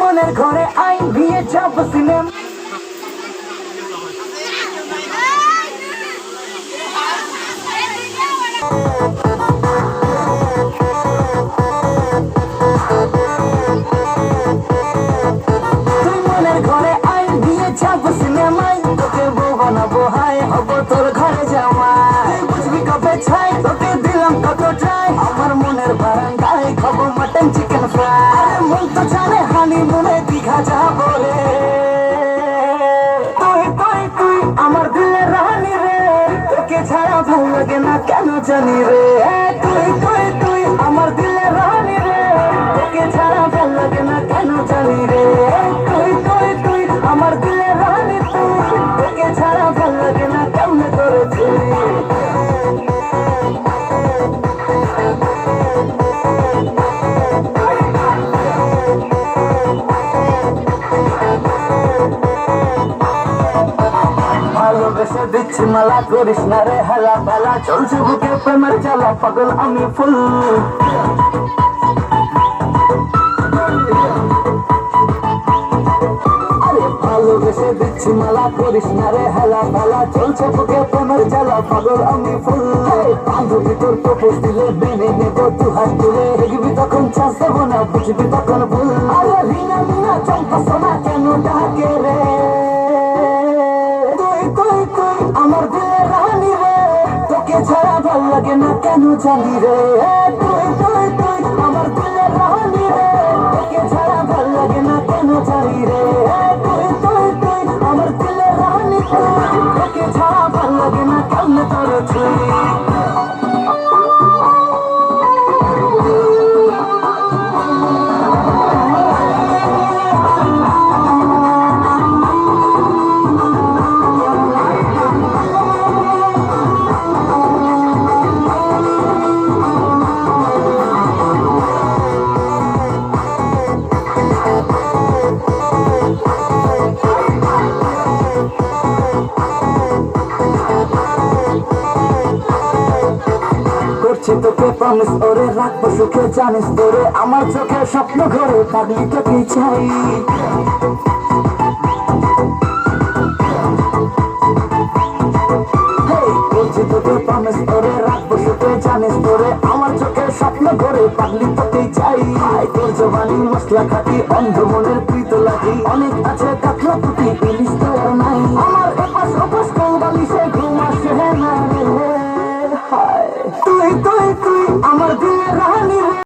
মনের ঘরে আই বিয়ে যাব সিনেমা। আই সিনেমায়। তোকে বানাবো হাই হব তোর ঘরে তুই বুঝবি কবে ছাই? তোকে দিলাম কত ট্রাই আমার মনের বারান্দায় খাব মটন চিকেন ফ্রাই আরে মন তো জানে হানি মনে দীঘা যাব রে। তুই তুই তুই আমার দিলের রানী রে। তোকে ছাড়া ভালো লাগে না কেন জানি রে। তুই তুই তুই মালা করিস না রে হেলা বেলা চলছে বুকে প্রেমের জ্বালা, পাগল আমি ফুল। ভালোবেসে দিচ্ছি মালা করিস না রে হেলা বেলা চলছে বুকে প্রেমের জ্বালা, পাগল আমি ফুল। বান্ধবী তোর প্রপোজ দিলে মেনে নেব দু হাত তুলে। দেখবি তখন চাষ দেবো না, বুঝবি তখন ভুল। আরে আমার রানী রে, তোকে ছাড়া ভালো লাগে না কেন জানি রে? তুই তুই তুই, আমার রানী রে, তোকে ছাড়া ভালো লাগে না কেন জানি রে? তুই তুই তুই, আমার দিলের রানী তোকে ছাড়া ভালো লাগে না কেন তোর প্রমিস ওরে রাখব সুখে জানিস তোরে আমার চোখে স্বপ্ন ঘরে পাগলি তোকে চাই। Hey, করছি তোকে প্রমিস ওরে রাখব সুখে আমার চোখে স্বপ্ন ঘরে পাগলি তোকে চাই। আয় তোর জবানি মশলা খাটি অন্ধ মনের প্রীত লাগি আছে কাতলা পুটি ইলিশ তো নাই। আমার এপাশ ওপাশ কৌবালি তুই তুই।